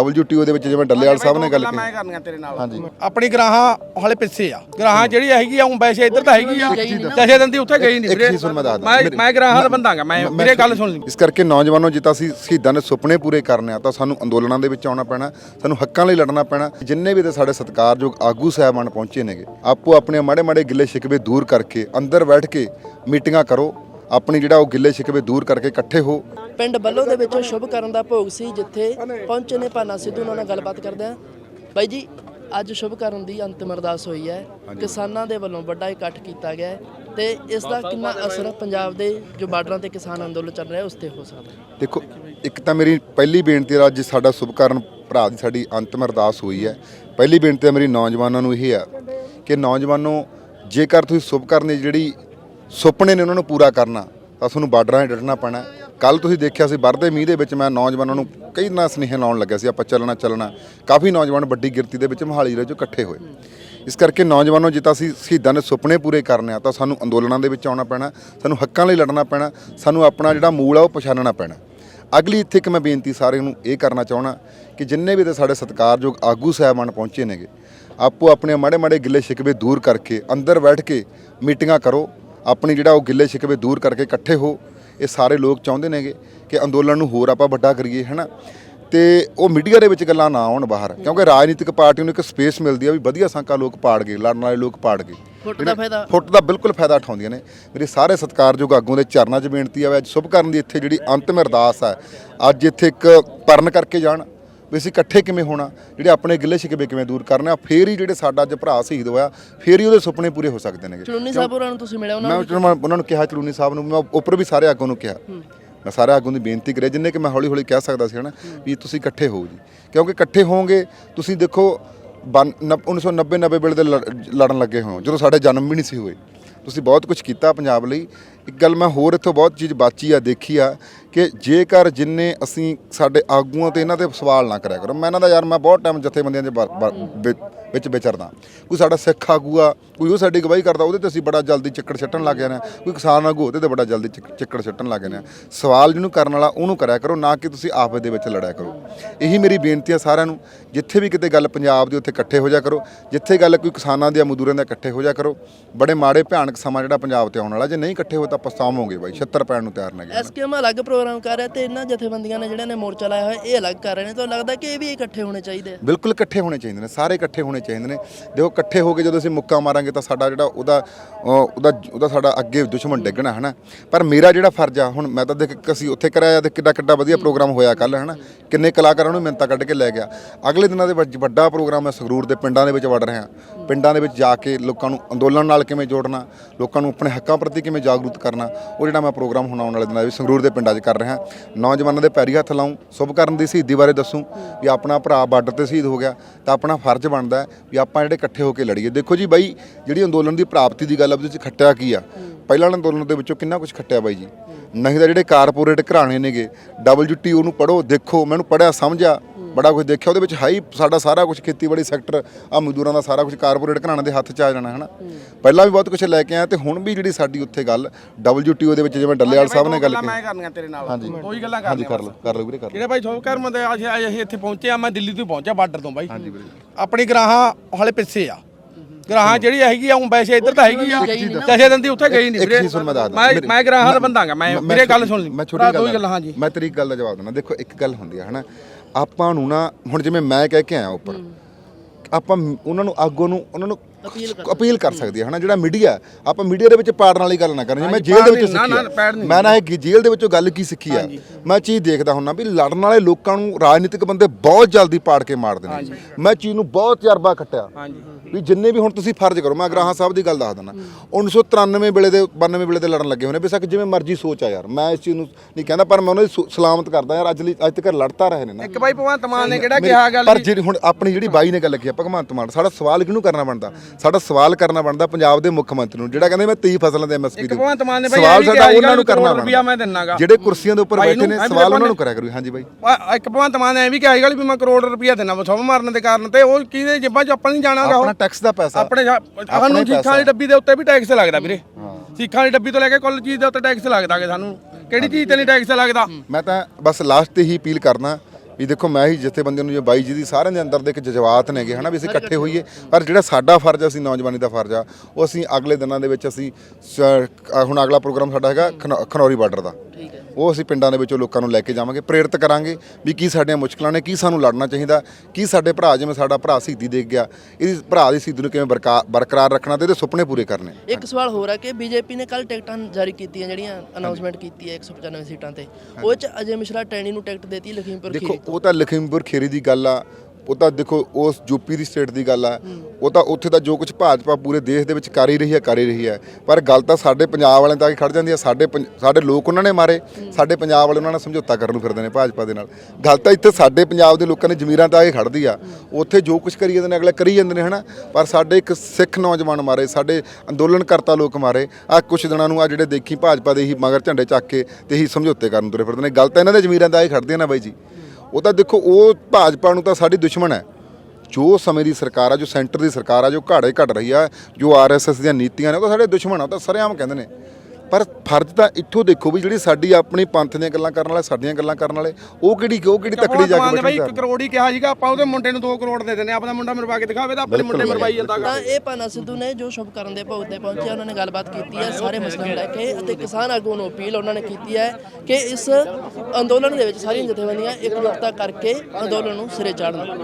WTO ਦੇ ਵਿੱਚ ਜਿਵੇਂ ਡੱਲੇਵਾਲ ਸਾਹਿਬ ਨੇ ਗੱਲ ਮੈਂ ਕੀਤੀ। ਕਰਨੀਆਂ ਤੇਰੇ ਨਾਲ। ਹਾਂਜੀ। ਆਪਣੀ ਗਰਾਹਾਂ ਹਲੇ ਪਿੱਛੇ ਆ। ਗਰਾਹਾਂ ਜਿਹੜੀ ਹੈਗੀ ਆ ਉਹ ਵੈਸੇ ਇੱਧਰ ਤਾਂ ਹੈਗੀ ਆ। ਕਸੇ ਦਿਨ ਦੀ ਉੱਥੇ ਗਈ ਨਹੀਂ। ਇੱਕ ਚੀਜ਼ ਮੈਂ ਦੱਸਦਾ। ਮੈਂ ਗਰਾਹਾਂ ਦਾ ਬੰਦਾਂਗਾ ਮੈਂ ਵੀਰੇ ਗੱਲ ਸੁਣ ਲਈ। ਇਸ ਕਰਕੇ ਨੌਜਵਾਨੋ ਜਿੱਦਾਂ ਅਸੀਂ ਸ਼ਹੀਦਾਂ ਦੇ ਸੁਪਨੇ ਪੂਰੇ ਕਰਨੇ ਆ ਤਾਂ ਸਾਨੂੰ ਅੰਦੋਲਨਾਂ ਦੇ ਵਿੱਚ ਆਉਣਾ ਪੈਣਾ ਸਾਨੂੰ ਹੱਕਾਂ ਲਈ ਲੜਨਾ ਪੈਣਾ। ਜਿੰਨੇ ਵੀ ਤੇ ਸਾਡੇ ਸਤਿਕਾਰਯੋਗ ਆਗੂ ਸਾਹਿਬਾਨ ਪਹੁੰਚੇ ਨੇਗੇ ਆਪੋ ਆਪਣੇ ਮਾੜੇ ਮਾੜੇ ਗਿੱਲੇ ਸ਼ਿਕਵੇ ਦੂਰ ਕਰਕੇ ਅੰਦਰ ਬੈਠ ਕੇ ਮੀਟਿੰਗਾਂ ਕਰੋ। ਆਪਣੀ ਜਿਹੜਾ ਉਹ ਗਿੱਲੇ ਸ਼ਿਕਵੇ ਦੂਰ ਕਰਕੇ ਇਕੱਠੇ ਹੋ। ਪਿੰਡ ਬੱਲੋ ਦੇ ਵਿੱਚ ਸ਼ੁਭ ਕਰਨ ਦਾ ਭੋਗ ਸੀ ਜਿੱਥੇ ਪਹੁੰਚੇ ਨੇ ਭਾਨਾ ਸਿੱਧੂ ਉਹਨਾਂ ਨਾਲ ਗੱਲਬਾਤ ਕਰਦੇ ਆ ਬਾਈ ਜੀ ਅੱਜ ਸ਼ੁਭ ਕਰਨ ਦੀ ਅੰਤਿਮ ਅਰਦਾਸ ਹੋਈ ਹੈ। ਕਿਸਾਨਾਂ ਦੇ ਵੱਲੋਂ ਵੱਡਾ ਇਕੱਠ ਕੀਤਾ ਗਿਆ ਤੇ ਇਸ ਦਾ ਕਿੰਨਾ ਅਸਰ ਪੰਜਾਬ ਦੇ ਜੋ ਬਾਰਡਰਾਂ ਤੇ ਕਿਸਾਨ ਅੰਦੋਲਨ ਚੱਲ ਰਿਹਾ ਉਸ ਤੇ ਹੋ ਸਕਦਾ ਹੈ। ਦੇਖੋ ਇੱਕ ਤਾਂ ਮੇਰੀ ਪਹਿਲੀ ਬੇਨਤੀ ਹੈ ਅੱਜ ਸਾਡਾ ਸੁਭਕਰਨ ਭਰਾ ਦੀ ਸਾਡੀ ਅੰਤਿਮ ਅਰਦਾਸ ਹੋਈ ਹੈ। ਪਹਿਲੀ ਬੇਨਤੀ ਹੈ ਮੇਰੀ ਨੌਜਵਾਨਾਂ ਨੂੰ ਇਹ ਹੈ ਕਿ ਨੌਜਵਾਨੋ ਜੇਕਰ ਤੁਸੀਂ ਸੁਭਕਰਨ ਦੀ ਜਿਹੜੀ ਸੁਪਨੇ ਨੇ ਉਹਨਾਂ ਨੂੰ ਪੂਰਾ ਕਰਨਾ ਤਾਂ ਤੁਹਾਨੂੰ ਬਾਰਡਰਾਂ 'ਤੇ ਡਟਣਾ ਪੈਣਾ ਕੱਲ ਤੁਸੀਂ ਦੇਖਿਆ ਸੀ, ਵਰਦੇ ਮੀਂਹ ਦੇ ਵਿੱਚ ਮੈਂ ਨੌਜਵਾਨਾਂ ਨੂੰ ਕਈ ਨਾ ਸੁਨੇਹੇ ਲਾਉਣ ਲੱਗਿਆ ਸੀ, ਆਪਾਂ ਚੱਲਣਾ ਚੱਲਣਾ। ਕਾਫੀ ਨੌਜਵਾਨ ਵੱਡੀ ਗਿਣਤੀ ਦੇ ਵਿੱਚ ਮਹਾਲੀ ਦੇ ਵਿੱਚ ਇਕੱਠੇ ਹੋਏ। ਇਸ ਕਰਕੇ ਨੌਜਵਾਨੋ ਜਿੱਦਾਂ ਅਸੀਂ ਸ਼ਹੀਦਾਂ ਦੇ ਸੁਪਨੇ ਪੂਰੇ ਕਰਨੇ ਆ, ਤਾਂ ਸਾਨੂੰ ਅੰਦੋਲਨਾਂ ਦੇ ਵਿੱਚ ਆਉਣਾ ਪੈਣਾ, ਸਾਨੂੰ ਹੱਕਾਂ ਲਈ ਲੜਨਾ ਪੈਣਾ, ਸਾਨੂੰ ਆਪਣਾ ਜਿਹੜਾ ਮੂਲ ਆ, ਉਹ ਪਛਾਣਨਾ ਪੈਣਾ। ਅਗਲੀ ਇੱਥੇ ਇੱਕ ਮੈਂ ਬੇਨਤੀ ਸਾਰਿਆਂ ਨੂੰ ਇਹ ਕਰਨਾ ਚਾਹਣਾ ਕਿ ਜਿੰਨੇ ਵੀ ਤੇ ਸਾਡੇ ਸਤਿਕਾਰਯੋਗ ਆਗੂ ਸਾਹਿਬਾਨ ਪਹੁੰਚੇ ਨੇਗੇ, ਆਪੋ ਆਪਣੇ ਮਾੜੇ ਮਾੜੇ ਗਿੱਲੇ ਸ਼ਿਕਵੇ ਦੂਰ ਕਰਕੇ, ਅੰਦਰ ਬੈਠ ਕੇ ਮੀਟਿੰਗਾਂ ਕਰੋ, ਆਪਣੀ ਜਿਹੜਾ ਉਹ ਗਿੱਲੇ ਸ਼ਿਕਵੇ ਦੂਰ ਕਰਕੇ ਇਕੱਠੇ ਹੋ ਇਹ ਸਾਰੇ ਲੋਕ ਚਾਹੁੰਦੇ ਨੇਗੇ ਕਿ ਅੰਦੋਲਨ ਨੂੰ ਹੋਰ ਆਪਾਂ ਵੱਡਾ ਕਰੀਏ ਹੈਨਾ? ਤੇ ਉਹ ਮੀਡੀਆ ਦੇ ਵਿੱਚ ਗੱਲਾਂ ਨਾ ਆਉਣ ਬਾਹਰ ਕਿਉਂਕਿ ਰਾਜਨੀਤਿਕ ਪਾਰਟੀ ਨੂੰ ਇੱਕ ਸਪੇਸ ਮਿਲਦੀ ਆ ਵੀ ਵਧੀਆ ਸੰਕਾ ਲੋਕ ਪਾੜ ਗਏ ਲੜਨ ਵਾਲੇ ਲੋਕ ਪਾੜ ਗਏ। ਫੁੱਟ ਦਾ ਫਾਇਦਾ। ਫੁੱਟ ਦਾ ਬਿਲਕੁਲ ਫਾਇਦਾ ਉਠਾਉਂਦੀਆਂ ਨੇ। ਮੇਰੇ ਸਾਰੇ ਸਤਿਕਾਰਯੋਗ ਆਗੂਆਂ ਦੇ ਚਰਨਾਂ 'ਚ ਬੇਨਤੀ ਆ ਵੀ ਅੱਜ ਸ਼ੁਭ ਕਰਨ ਦੀ ਇੱਥੇ ਜਿਹੜੀ ਅੰਤਿਮ ਅਰਦਾਸ ਹੈ ਅੱਜ ਇੱਥੇ ਇੱਕ ਪਰਨ ਕਰਕੇ ਜਾਣ। ਵੀ ਅਸੀਂ ਇਕੱਠੇ ਕਿਵੇਂ ਹੋਣਾ ਜਿਹੜੇ ਆਪਣੇ ਗਿੱਲੇ ਸ਼ਿਕਵੇ ਕਿਵੇਂ ਦੂਰ ਕਰਨੇ ਆ ਫੇਰ ਹੀ ਜਿਹੜੇ ਸਾਡਾ ਅੱਜ ਭਰਾ ਸ਼ਹੀਦ ਹੋਇਆ ਫੇਰ ਹੀ ਉਹਦੇ ਸੁਪਨੇ ਪੂਰੇ ਹੋ ਸਕਦੇ ਨੇਗੇ। ਚਲੂਨੀ ਸਾਹਿਬ ਹੋਰਾਂ ਨੂੰ ਤੁਸੀਂ ਮਿਲਿਆ ਉਹਨਾਂ ਮੈਂ ਨੂੰ? ਨੂੰ- ਉਹਨਾਂ ਨੂੰ ਕਿਹਾ ਚਲੂਨੀ ਸਾਹਿਬ ਨੂੰ ਮੈਂ ਉੱਪਰ ਵੀ ਸਾਰੇ ਆਗੂਆਂ ਨੂੰ ਕਿਹਾ। ਮੈਂ ਸਾਰੇ ਆਗੂਆਂ ਦੀ ਬੇਨਤੀ ਕਰਿਆ ਜਿੰਨੇ ਕਿ ਮੈਂ ਹੌਲੀ ਹੌਲੀ ਕਹਿ ਸਕਦਾ ਸੀ ਹਨਾ ਵੀ ਤੁਸੀਂ ਇਕੱਠੇ ਹੋਵੋ ਜੀ। ਕਿਉਂਕਿ ਇਕੱਠੇ ਹੋਵੋਗੇ ਤੁਸੀਂ ਦੇਖੋ ਬਨ- ਨੱਬ- 1990 90 ਵੇਲੇ ਦੇ ਲੜ- ਲੜਨ ਲੱਗੇ ਹੋ ਜਦੋਂ ਸਾਡੇ ਜਨਮ ਵੀ ਨਹੀਂ ਸੀ ਹੋਏ। ਤੁਸੀਂ ਬਹੁਤ ਕੁਝ ਕੀਤਾ ਪੰਜਾਬ ਲਈ ਇੱਕ ਗੱਲ ਮੈਂ ਹੋਰ ਇੱਥੋਂ ਬਹੁਤ ਚੀਜ਼ ਬਾਚੀ ਆ, ਦੇਖੀ ਆ ਕਿ ਜੇਕਰ ਜਿੰਨੇ ਅਸੀਂ ਸਾਡੇ ਆਗੂਆਂ ਤੇ ਇਹਨਾਂ ਤੇ ਸਵਾਲ ਨਾ ਕਰਿਆ ਕਰੋ, ਮੈਂ ਇਹਨਾਂ ਦਾ ਯਾਰ ਮੈਂ ਬਹੁਤ ਟਾਈਮ ਜਥੇਬੰਦੀਆਂ ਦੇ ਬ- ਵਿੱਚ- ਵਿਚਰਦਾ। ਕੋਈ ਸਾਡਾ ਸਿੱਖ ਆਗੂ ਆ, ਕੋਈ ਉਹ ਸਾਡੀ ਗਵਾਹੀ ਕਰਦਾ, ਉਹਦੇ ਤੇ ਅਸੀਂ ਬੜਾ ਜਲਦੀ ਚੱਕੜ ਛੱਟਣ ਲੱਗ ਜਾਂਦੇ ਹਾਂ ਕੋਈ ਕਿਸਾਨ ਆਗੂ ਉਹਦੇ ਤੇ ਬੜਾ ਜਲਦੀ ਚੱਕ- ਚੱਕੜ ਛੱਟਣ ਲੱਗ ਜਾਂਦੇ ਹਾਂ ਸਵਾਲ ਜਿਹਨੂੰ ਕਰਨ ਵਾਲਾ ਉਹਨੂੰ ਕਰਿਆ ਕਰੋ, ਨਾ ਕਿ ਤੁਸੀਂ ਆਪਸ ਦੇ ਵਿੱਚ ਲੜਿਆ ਕਰੋ। ਇਹੀ ਮੇਰੀ ਬੇਨਤੀ ਆ ਸਾਰਿਆਂ ਨੂੰ, ਜਿੱਥੇ ਵੀ ਕਿਤੇ ਗੱਲ ਪੰਜਾਬ ਦੀ ਉੱਥੇ ਇਕੱਠੇ ਹੋ ਜਾ ਕਰੋ, ਜਿੱਥੇ ਗੱਲ ਕੋਈ ਕਿਸਾਨਾਂ ਦੀ ਜਾਂ ਮਜ਼ਦੂਰਾਂ ਦਾ ਇਕੱਠੇ ਹੋ ਜਾ ਕਰੋ, ਬੜੇ ਮਾੜੇ ਭਿਆਨਕ ਸਮਾਂ ਜਿਹੜਾ ਪੰਜਾਬ ਤੇ ਆਉਣ ਵਾਲਾ, ਜੇ ਨਹੀਂ ਇਕੱਠੇ ਹੋ ਤਾਂ ਪਛਤਾਵੋਗੇ ਬਾਈ 76 ਪੈਣ ਨੂੰ ਤਿਆਰ ਨਗੇ ਐਸਕੇਐਮ ਅਲੱਗ ਪ੍ਰੋਗਰਾਮ ਕਰ ਰਿਹਾ ਤੇ ਇਹਨਾਂ ਜਥੇਬੰਦੀਆਂ ਨੇ ਜਿਹੜਿਆਂ ਨੇ ਮੋਰਚਾ ਲਾਇਆ ਹੋਇਆ ਇਹ ਅਲੱਗ ਕਰ ਰਹੇ ਨੇ। ਤੁਹਾਨੂੰ ਲੱਗਦਾ ਕਿ ਇਹ ਵੀ ਇਕੱਠੇ ਹੋਣੇ ਚਾਹੀਦੇ ਆ? ਬਿਲਕੁਲ ਇਕੱਠੇ ਹੋਣੇ ਚਾਹੀਦੇ ਨੇ ਸਾਰੇ ਇਕੱਠੇ ਹੋਣੇ ਚਾਹੀਦੇ ਨੇ। ਦੇਖੋ ਇਕੱਠੇ ਹੋ ਕੇ ਜਦੋਂ ਅਸੀਂ ਮੁੱਕਾ ਮਾਰਾਂਗੇ ਤਾਂ ਸਾਡਾ ਜਿਹੜਾ ਉਹਦਾ ਉਹਦਾ ਉਹਦਾ ਸਾਡਾ ਅੱਗੇ ਦੁਸ਼ਮਣ ਡਿੱਗਣਾ ਹਨਾ? ਪਰ ਮੇਰਾ ਜਿਹੜਾ ਫਰਜ਼ ਆ ਹੁਣ ਮੈਂ ਤਾਂ ਦੇਖ ਕਿ ਅਸੀਂ ਉੱਥੇ ਕਰਾਇਆ ਤੇ ਕਿੱਡਾ ਕਿੱਡਾ ਵਧੀਆ ਪ੍ਰੋਗਰਾਮ ਹੋਇਆ ਕੱਲ ਹਨਾ? ਕਿੰਨੇ ਕਲਾਕਾਰਾਂ ਨੂੰ ਮਿੰਤਾ ਕੱਢ ਕੇ ਲੈ ਗਿਆ। ਅਗਲੇ ਦਿਨਾਂ ਦੇ ਵਿੱਚ ਵੱਡਾ ਪ੍ਰੋਗਰਾਮ ਹੈ ਸੰਗਰੂਰ ਦੇ ਪਿੰਡਾਂ ਦੇ ਵਿੱਚ ਵੜ ਰਹੇ। ਹਾਂ ਪਿੰਡਾਂ ਦੇ ਵਿੱਚ ਜਾ ਕੇ ਲੋਕਾਂ ਨੂੰ ਅੰਦੋਲਨ ਨਾਲ ਕਿਵੇਂ ਜੋੜਨਾ ਲੋਕਾਂ ਨੂੰ ਆਪਣੇ ਹੱਕਾਂ ਪ੍ਰਤੀ ਕਿਵੇਂ ਜਾਗਰੂਕ ਕਰਨਾ, ਉਹ ਜਿਹੜਾ ਮੈਂ ਪ੍ਰੋਗਰਾਮ ਹੁਣ ਆਉਣ ਵਾਲੇ ਦਿਨਾਂ ਵਿੱਚ ਸੰਗਰੂਰ ਦੇ ਪਿੰਡਾਂ 'ਚ ਕਰ ਰਿਹਾ। ਨੌਜਵਾਨਾਂ ਦੇ ਪੈਰੀ ਹੱਥ ਲਾਉਂ, ਸੁਭ ਕਰਨ ਦੀ ਸ਼ਹੀਦੀ ਬਾਰੇ ਦੱਸੂੰ, ਵੀ ਆਪਣਾ ਭਰਾ ਬਾਰਡਰ ਤੇ ਸ਼ਹੀਦ ਹੋ ਗਿਆ, ਤਾਂ ਆਪਣਾ ਫਰਜ਼ ਬਣਦਾ ਵੀ ਆਪਾਂ ਜਿਹੜੇ ਇਕੱਠੇ ਹੋ ਕੇ ਲੜੀਏ। ਦੇਖੋ ਜੀ ਬਾਈ, ਜਿਹੜੀ ਅੰਦੋਲਨ ਦੀ ਪ੍ਰਾਪਤੀ ਦੀ ਗੱਲ ਆ, ਉਹਦੇ ਵਿੱਚ ਖੱਟਿਆ ਕੀ ਆ? ਪਹਿਲਾਂ ਅੰਦੋਲਨ ਦੇ ਵਿੱਚੋਂ ਕਿੰਨਾ ਕੁਝ ਖੱਟਿਆ ਬਾਈ ਜੀ? ਨਹੀਂ ਤਾਂ ਜਿਹੜੇ ਕਾਰਪੋਰੇਟ ਘਰਾਣੇ ਨੇਗੇ WTO ਉਹਨੂੰ ਪੜੋ ਦੇਖੋ, ਮੈਨੂੰ ਪੜਿਆ ਸਮਝਿਆ ਬੜਾ ਕੁਝ ਦੇਖਿਆ ਉਹਦੇ ਵਿੱਚ ਹੈ ਹੀ ਸਾਡਾ ਸਾਰਾ ਕੁਝ ਖੇਤੀਬਾੜੀ ਸੈਕਟਰ ਆ ਮਜ਼ਦੂਰਾਂ ਦਾ ਸਾਰਾ ਕੁਝ ਕਾਰਪੋਰੇਟ ਘਰਾਣੇ ਦੇ ਹੱਥ 'ਚ ਆ ਜਾਣਾ ਹਨਾ? ਪਹਿਲਾਂ ਵੀ ਬਹੁਤ ਕੁਝ ਲੈ ਕੇ ਆਇਆ ਤੇ ਹੁਣ ਵੀ ਜਿਹੜੀ ਸਾਡੀ ਉੱਥੇ ਗੱਲ WTO ਦੇ ਵਿੱਚ ਜਿਵੇਂ ਡੱਲੇਵਾਲ ਸਾਹਿਬ ਨੇ ਗੱਲ ਮੈਂ ਕੀਤੀ। ਕਰਨੀਆਂ ਤੇਰੇ ਨਾਲ। ਹਾਂਜੀ। ਉਹੀ ਗੱਲਾਂ ਹਾਂਜੀ ਕਰਨੀਆਂ ਕਰ ਲਓ ਕਰ ਲਓ ਵੀਰੇ ਕਰ ਲਓ। ਜਿਹੜੇ ਭਾਈ ਸ਼ੋਭ ਕਰਮ ਦੇ ਅੱਜ ਅੱਜ ਅਸੀਂ ਇੱਥੇ ਪਹੁੰਚੇ ਆ ਮੈਂ ਦਿੱਲੀ ਤੋਂ ਪਹੁੰਚਿਆ ਬਾਰਡਰ ਤੋਂ ਬਾਈ। ਆਪਣੀ ਗਰਾਹਾਂ ਹਲੇ ਪਿੱਛੇ ਆ। ਗਰਾਹਾਂ ਜਿਹੜੀ ਹੈਗੀ ਆ ਉਹ ਵੈਸੇ ਇੱਧਰ ਤਾਂ ਹੈਗੀ ਆ। ਕਸੇ ਦਿਨ ਦੀ ਉੱਥੇ ਗਈ ਨਹੀਂ। ਵੀਰੇ ਮੈਂ ਮੈਂ ਮੇਰੀ- ਮੈਂ ਗਰਾਹਾਂ ਦਾ ਬੰਦਾਂਗਾ ਮੈਂ ਮੈਂ ਵੀਰੇ ਗੱਲ ਸੁਣ ਲਈ। ਮੈਂ ਛੋਟੀ ਗੱਲ ਮੈਂ ਤੇਰੀ ਗੱਲ ਦਾ ਜਵਾਬ ਦਿੰਦਾ। ਦੇਖੋ ਇੱਕ ਗੱਲ ਹੁੰਦੀ ਆ ਹਨਾ? ਆਪਾਂ ਨੂੰ ਨਾ ਹੁਣ ਜਿਵੇਂ ਮੈਂ ਕਹਿ ਕੇ ਆਇਆ ਉੱਪਰ ਆਪਾਂ ਉਹਨਾਂ ਨੂੰ ਆਗੂ ਨੂੰ ਉਹਨਾਂ ਨੂੰ ਅਪੀਲ ਕਰ ਅਪੀਲ ਕਰ ਸਕਦੀ ਹੈ ਹਨਾ? ਜਿਹੜਾ ਮੀਡੀਆ ਆਪਾਂ ਮੀਡੀਆ ਦੇ ਵਿੱਚ ਪਾੜਨ ਵਾਲੀ ਗੱਲ ਨਾ ਕਰਾਂ ਮੈਂ ਜੇਲ੍ਹ ਦੇ ਵਿੱਚ ਸਿੱਖੀ। ਮੈਂ ਨਾ ਇਹ ਜੇਲ੍ਹ ਦੇ ਵਿੱਚੋਂ ਗੱਲ ਕੀ ਸਿੱਖੀ ਆ? ਮੈਂ ਚੀਜ਼ ਦੇਖਦਾ ਹੁੰਨਾ ਵੀ ਲੜਨ ਵਾਲੇ ਲੋਕਾਂ ਨੂੰ ਰਾਜਨੀਤਿਕ ਬੰਦੇ ਬਹੁਤ ਜਲਦੀ ਪਾੜ ਕੇ ਮਾਰਦੇ ਨੇ ਮੈਂ ਚੀਜ਼ ਨੂੰ ਬਹੁਤ ਤਜਰਬਾ ਖੱਟਿਆ ਹਾਂਜੀ। ਵੀ ਜਿੰਨੇ ਵੀ ਹੁਣ ਤੁਸੀਂ ਫਰਜ਼ ਕਰੋ ਮੈਂ ਗ੍ਰਾਹਾਂ ਸਾਹਿਬ ਦੀ ਗੱਲ ਦੱਸ ਦਿੰਦਾ 1993 ਵੇਲੇ ਦੇ 92 ਵੇਲੇ ਦੇ ਲੜਨ ਲੱਗੇ ਹੋਣੇ ਬੇਸ਼ੱਕ ਜਿਵੇਂ ਮਰਜ਼ੀ ਸੋਚ ਆ ਯਾਰ। ਮੈਂ ਇਸ ਚੀਜ਼ ਨੂੰ ਨਹੀਂ ਕਹਿੰਦਾ ਪਰ ਮੈਂ ਉਹਨਾਂ ਦੀ ਸਲਾਮਤ ਕਰਦਾ ਯਾਰ ਅੱਜ ਲਈ ਅੱਜ ਤੱਕ ਲੜਤਾ ਰਹੇ ਨੇ ਨਾ। ਇੱਕ ਬਾਈ ਭਗਵੰਤ ਮਾਨ ਨੇ ਕਿਹੜਾ ਕਿਹਾ ਗੱਲ ਪਰ ਜਿਹੜੀ ਹੁਣ ਆਪਣੀ ਜਿਹੜੀ ਬਾਈ ਨੇ ਗੱਲ ਕੀਤੀ ਆ, ਭਗਵੰਤ ਮਾਨ ਸਾਡਾ ਸਵਾਲ ਕਿਹਨੂੰ ਕਰਨਾ ਬਣਦਾ? ਸਾਡਾ ਸਵਾਲ ਕਰਨਾ ਬਣਦਾ ਪੰਜਾਬ ਦੇ ਮੁੱਖ ਮੰਤਰੀ ਨੂੰ ਜਿਹੜਾ ਕਹਿੰਦੇ ਮੈਂ 23 ਫਸਲਾਂ ਦੇ ਐਮਐਸਪੀ ਬਾਈ ਸਵਾਲ ਸਾਡਾ ਉਹਨਾਂ ਨੂੰ ਕਰਨਾ ਬਣਦਾ। ਜਿਹੜੇ ਕੁਰਸੀਆਂ ਦੇ ਉੱਪਰ ਬੈਠੇ ਨੂੰ ਸਵਾਲ ਉਹਨਾਂ ਨੂੰ ਕਰਿਆ ਕਰੂ ਹਾਂਜੀ ਬਾਈ। ਇੱਕ ਭਗਵੰਤ ਮਾਨ ਇਹ ਵੀ ਕਿਹਾ ਸੀਗਾ ਵੀ ਮੈਂ ਕਰੋੜ ਰੁਪਇਆ ਦੇਣਾ ਵਸੋਂ ਮਾਰਨ ਦੇ ਕਾਰਨ ਤੇ ਉਹ ਕਿਹਦੇ ਜੇਬਾਂ 'ਚ ਆਪਾਂ ਨਹੀਂ ਜਾਣਾਗਾ ਆਪਣਾ ਟੈਕਸ ਦਾ ਪੈਸਾ ਆਪਣੇ ਸਾਨੂੰ ਸਿੱਖਾਂ ਦੀ ਡੱਬੀ ਦੇ ਉੱਤੇ ਵੀ ਟੈਕਸ ਲੱਗਦਾ ਵੀਰੇ। ਸਿੱਖਾਂ ਦੀ ਡੱਬੀ ਤੋਂ ਲੈ ਕੇ ਕੁੱਲ ਚੀਜ਼ ਦੇ ਉੱਤੇ ਟੈਕਸ ਲੱਗਦਾ ਕਿ ਸਾਨੂੰ। ਕਿਹੜੀ ਚੀਜ਼ ਤੇ ਨਹੀਂ ਟੈਕਸ ਲੱਗਦਾ? ਮੈਂ ਤਾਂ ਬਸ ਲਾਸਟ ਤੇ ਹੀ ਅਪੀਲ ਕਰਨਾ ਵੀ ਦੇਖੋ ਮੈਂ ਹੀ ਜਥੇਬੰਦੀ ਨੂੰ ਜੋ ਬਾਈ ਜੀ ਦੀ ਸਾਰਿਆਂ ਦੇ ਅੰਦਰ ਦੇ ਇੱਕ ਜਜ਼ਬਾਤ ਨੇਗੇ ਹਨਾ ਵੀ ਅਸੀਂ ਇਕੱਠੇ ਹੋਈਏ ਪਰ ਜਿਹੜਾ ਸਾਡਾ ਫਰਜ਼ ਆ, ਅਸੀਂ ਨੌਜਵਾਨੀ ਦਾ ਫਰਜ਼ ਆ ਉਹ ਅਸੀਂ ਅਗਲੇ ਦਿਨਾਂ ਦੇ ਵਿੱਚ ਅਸੀਂ ਸ- ਹੁਣ ਅਗਲਾ ਪ੍ਰੋਗਰਾਮ ਸਾਡਾ ਹੈਗਾ ਖਨੌ- ਖਨੌਰੀ ਬਾਰਡਰ ਦਾ। ਠੀਕ ਹੈ ਉਹ ਅਸੀਂ ਪਿੰਡਾਂ ਦੇ ਵਿੱਚੋਂ ਲੋਕਾਂ ਨੂੰ ਲੈ ਕੇ ਜਾਵਾਂਗੇ ਪ੍ਰੇਰਿਤ ਕਰਾਂਗੇ ਵੀ ਕੀ ਸਾਡੀਆਂ ਮੁਸ਼ਕਲਾਂ ਨੇ ਕੀ ਸਾਨੂੰ ਲੜਨਾ ਚਾਹੀਦਾ ਕੀ ਸਾਡੇ ਭਰਾ ਜਿਵੇਂ ਸਾਡਾ ਭਰਾ ਸ਼ਹੀਦੀ ਦੇ ਗਿਆ ਇਹਦੀ ਭਰਾ ਦੀ ਸ਼ਹੀਦੀ ਨੂੰ ਕਿਵੇਂ ਬਰਕਾ- ਬਰਕਰਾਰ ਰੱਖਣਾ ਤੇ ਇਹਦੇ ਸੁਪਨੇ ਪੂਰੇ ਕਰਨੇ ਇੱਕ ਸਵਾਲ ਹੋਰ ਹੈ ਕਿ ਬੀਜੇਪੀ ਨੇ ਕੱਲ ਟਿਕਟਾਂ ਜਾਰੀ ਕੀਤੀਆਂ ਜਿਹੜੀਆਂ ਅਨਾਉਂਸਮੈਂਟ ਕੀਤੀ ਹੈ 195 ਸੀਟਾਂ ਤੇ। ਉਹ ਚ ਅਜੇ ਮਿਸ਼ਰਾ ਟੈਣੀ ਨੂੰ ਟਿਕਟ ਦੇਤੀ ਲਖੀਮਪੁਰ ਦੇਖੋ ਖੀਰੀ ਉਹ ਤਾਂ ਲਖੀਮਪੁਰ ਖੇਰੀ ਦੀ ਗੱਲ ਆ ਉਹ ਤਾਂ ਦੇਖੋ, ਉਸ ਯੂਪੀ ਦੀ ਸਟੇਟ ਦੀ ਗੱਲ ਆ। ਉਹ ਤਾਂ ਉੱਥੇ ਦਾ ਜੋ ਕੁਝ ਭਾਜਪਾ ਪੂਰੇ ਦੇਸ਼ ਦੇ ਵਿੱਚ ਕਰ ਹੀ ਰਹੀ ਹੈ, ਕਰ ਹੀ ਰਹੀ ਹੈ। ਪਰ ਗੱਲ ਤਾਂ ਸਾਡੇ ਪੰਜਾਬ ਵਾਲਿਆਂ ਤੱਕ ਖੜ ਜਾਂਦੀ ਹੈ, ਸਾਡੇ ਪੰਜ- ਸਾਡੇ ਲੋਕ ਉਹਨਾਂ ਨੇ ਮਾਰੇ। ਸਾਡੇ ਪੰਜਾਬ ਵਾਲੇ ਉਹਨਾਂ ਨਾਲ ਸਮਝੌਤਾ ਕਰਨ ਨੂੰ ਫਿਰਦੇ ਨੇ ਭਾਜਪਾ ਦੇ ਨਾਲ। ਗੱਲ ਤਾਂ ਇੱਥੇ ਸਾਡੇ ਪੰਜਾਬ ਦੇ ਲੋਕਾਂ ਨੇ ਜ਼ਮੀਰਾਂ ਤਾਂ ਇਹ ਕੇ ਖੜਦੀ ਆ। ਉੱਥੇ ਜੋ ਕੁਝ ਕਰੀ ਜਾਂਦੇ ਨੇ, ਅਗਲੇ ਕਰੀ ਜਾਂਦੇ ਨੇ, ਹਨਾ? ਪਰ ਸਾਡੇ ਇੱਕ ਸਿੱਖ ਨੌਜਵਾਨ ਮਾਰੇ, ਸਾਡੇ ਅੰਦੋਲਨਕਰਤਾ ਲੋਕ ਮਾਰੇ। ਆ ਕੁਝ ਦਿਨਾਂ ਨੂੰ ਆ ਜਿਹੜੇ ਦੇਖੀ ਭਾਜਪਾ ਦੇ ਹੀ ਮਗਰ ਝੰਡੇ ਚੱਕ ਕੇ ਤੇ ਹੀ ਸਮਝੌਤੇ ਕਰਨ ਨੂੰ ਤੁਰੇ ਫਿਰਦੇ ਨੇ। ਗੱਲ ਤਾਂ ਇਹਨਾਂ ਦੇ ਜ਼ਮੀਰਾਂ ਦਾ ਇਹ ਕੇ ਖੜਦੀਆਂ ਨਾ ਬਾਈ ਜੀ। ਉਹ ਤਾਂ ਦੇਖੋ, ਉਹ ਭਾਜਪਾ ਨੂੰ ਤਾਂ ਸਾਡੀ ਦੁਸ਼ਮਣ ਹੈ। ਜੋ ਸਮੇਂ ਦੀ ਸਰਕਾਰ ਆ, ਜੋ ਸੈਂਟਰ ਦੀ ਸਰਕਾਰ ਆ, ਜੋ ਘਾੜੇ ਘਟ ਰਹੀ ਆ, ਜੋ ਆਰਐਸਐਸ ਦੀਆਂ ਨੀਤੀਆਂ ਨੇ, ਉਹ ਤਾਂ ਸਾਡੇ ਦੁਸ਼ਮਣ ਆ, ਉਹ ਤਾਂ ਸਰੇਆਮ ਕਹਿੰਦੇ ਨੇ। ਪਰ ਫਰਜ਼ ਤਾਂ ਇੱਥੋਂ ਦੇਖੋ ਵੀ ਜਿਹੜੀ ਸਾਡੀ ਆਪਣੀ ਪੰਥ ਦੀਆਂ ਗੱਲਾਂ ਕਰਨ ਵਾਲੇ ਸਾਡੀਆਂ ਗੱਲਾਂ ਕਰਨ ਵਾਲੇ ਉਹ ਕਿਹੜੀ ਉਹ ਕਿਹੜੀ ਤਕੜੀ ਜਾ ਕੇ ਬਾਈ ਬੈਠੀ 1 ਕਰੋੜ ਹੀ ਕਿਹਾ ਸੀਗਾ ਆਪਾਂ ਉਹਦੇ ਮੁੰਡੇ ਨੂੰ 2 ਕਰੋੜ ਦੇ ਦਿੰਦੇ ਆ ਆਪਣਾ ਮੁੰਡਾ ਮਰਵਾ ਕੇ ਦਿਖਾਵੇ ਤਾਂ ਆਪਣੇ ਮੁੰਡੇ ਮਰਵਾਈ ਜਾਂਦਾ ਤਾਂ ਇਹ ਪਾਨਾ ਸਿੱਧੂ ਨੇ ਜੋ ਸ਼ੁਭ ਕਰਨ ਦੇ ਭੋਗ ਤੇ ਪਹੁੰਚੇ ਉਹਨਾਂ ਨੇ ਗੱਲਬਾਤ ਕੀਤੀ ਹੈ ਸਾਰੇ ਮਸਲਿਆਂ ਨੂੰ ਲੈ ਕੇ ਅਤੇ ਕਿਸਾਨ ਆਗੂ ਨੂੰ ਅਪੀਲ ਉਹਨਾਂ ਨੇ ਕੀਤੀ ਹੈ ਕਿ ਇਸ ਅੰਦੋਲਨ ਦੇ ਵਿੱਚ ਸਾਰੀਆਂ ਜਥੇਬੰਦੀਆਂ ਇਕਜੁੱਟਤਾ ਕਰਕੇ ਅੰਦੋਲਨ ਨੂੰ ਸਿਰੇ ਚਾੜਨ।